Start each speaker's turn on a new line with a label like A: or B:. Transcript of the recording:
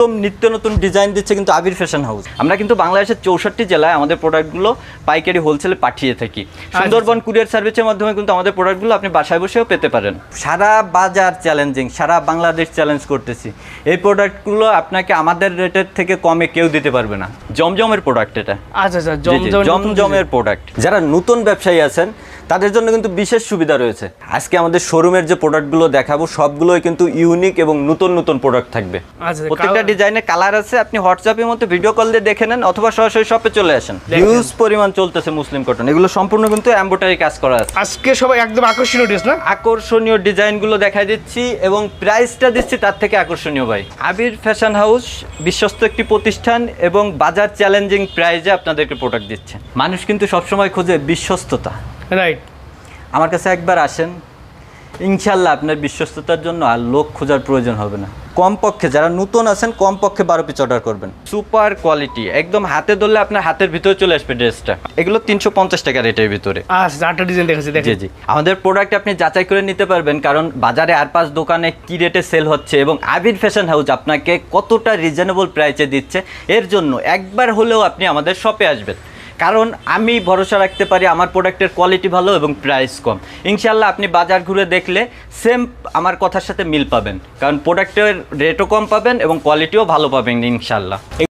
A: একদম নিত্য নতুন ডিজাইন দিচ্ছে কিন্তু আবির ফ্যাশন হাউস আমরা কিন্তু বাংলাদেশের চৌষট্টি জেলায় আমাদের প্রোডাক্টগুলো পাইকারি হোলসেলে পাঠিয়ে থাকি। সুন্দরবন কুরিয়ার সার্ভিসের মাধ্যমে কিন্তু আমাদের প্রোডাক্টগুলো আপনি বাসায় বসেও পেতে পারেন। সারা বাজার চ্যালেঞ্জিং সারা বাংলাদেশ চ্যালেঞ্জ করতেছি। এই প্রোডাক্টগুলো আপনাকে আমাদের রেটের থেকে কমে কেউ দিতে পারবে না। জমজমের প্রোডাক্ট এটা।
B: আচ্ছা আচ্ছা
A: জমজমের প্রোডাক্ট যারা নতুন ব্যবসায়ী আছেন তাদের জন্য কিন্তু বিশেষ সুবিধা রয়েছে। আজকে আমাদের শোরুমের যে প্রোডাক্টগুলো দেখাবো সবগুলোই কিন্তু ইউনিক এবং নতুন নতুন প্রোডাক্ট থাকবে।
B: আচ্ছা,
A: প্রত্যেকটা ডিজাইনের কালার আছে আপনি হোয়াটসঅ্যাপের মধ্যে ভিডিও কল দিয়ে দেখে নেন অথবা সরাসরি শপে চলে আসেন। হিউজ পরিমাণ চলতেছে মুসলিম কটন এগুলো সম্পূর্ণ কিন্তু এম্বোটারি কাজ করা আছে।
B: আজকে সবাই একদম আকর্ষণীয় ড্রেস না?
A: আকর্ষণীয় ডিজাইনগুলো দেখাই দিচ্ছি এবং প্রাইসটা দিচ্ছি তার থেকে আকর্ষণীয় ভাই। আবির ফ্যাশন হাউস বিশ্বস্ত একটি প্রতিষ্ঠান এবং বাজার চ্যালেঞ্জিং প্রাইজে আপনাদেরকে প্রোডাক্ট দিচ্ছে। মানুষ কিন্তু সবসময় খোঁজে বিশ্বস্ততা।
B: রাইট
A: আমার কাছে একবার আসেন ইনশাল্লাহ আপনার বিশ্বস্ততার জন্য আর লোক খোঁজার প্রয়োজন হবে না। কমপক্ষে যারা নতুন আছেন কমপক্ষে বারো পিস অর্ডার করবেন। সুপার কোয়ালিটি একদম হাতে ধরলে আপনার হাতের ভিতরে চলে আসবে ড্রেসটা। এগুলো তিনশো পঞ্চাশ টাকা রেটের ভিতরে।
B: আচ্ছা আটটা ডিজাইন দেখাচ্ছি
A: জি জি। আমাদের প্রোডাক্ট আপনি যাচাই করে নিতে পারবেন কারণ বাজারে আর পাঁচ দোকানে কি রেটে সেল হচ্ছে এবং আবির ফ্যাশন হাউস আপনাকে কতটা রিজনেবল প্রাইসে দিচ্ছে এর জন্য একবার হলেও আপনি আমাদের শপে আসবেন। কারণ আমি ভরসা রাখতে পারি আমার প্রোডাক্টের কোয়ালিটি ভালো এবং প্রাইস কম। ইনশাল্লাহ আপনি বাজার ঘুরে দেখলে সেম আমার কথার সাথে মিল পাবেন। কারণ প্রোডাক্টের রেটও কম পাবেন এবং কোয়ালিটিও ভালো পাবেন ইনশাল্লাহ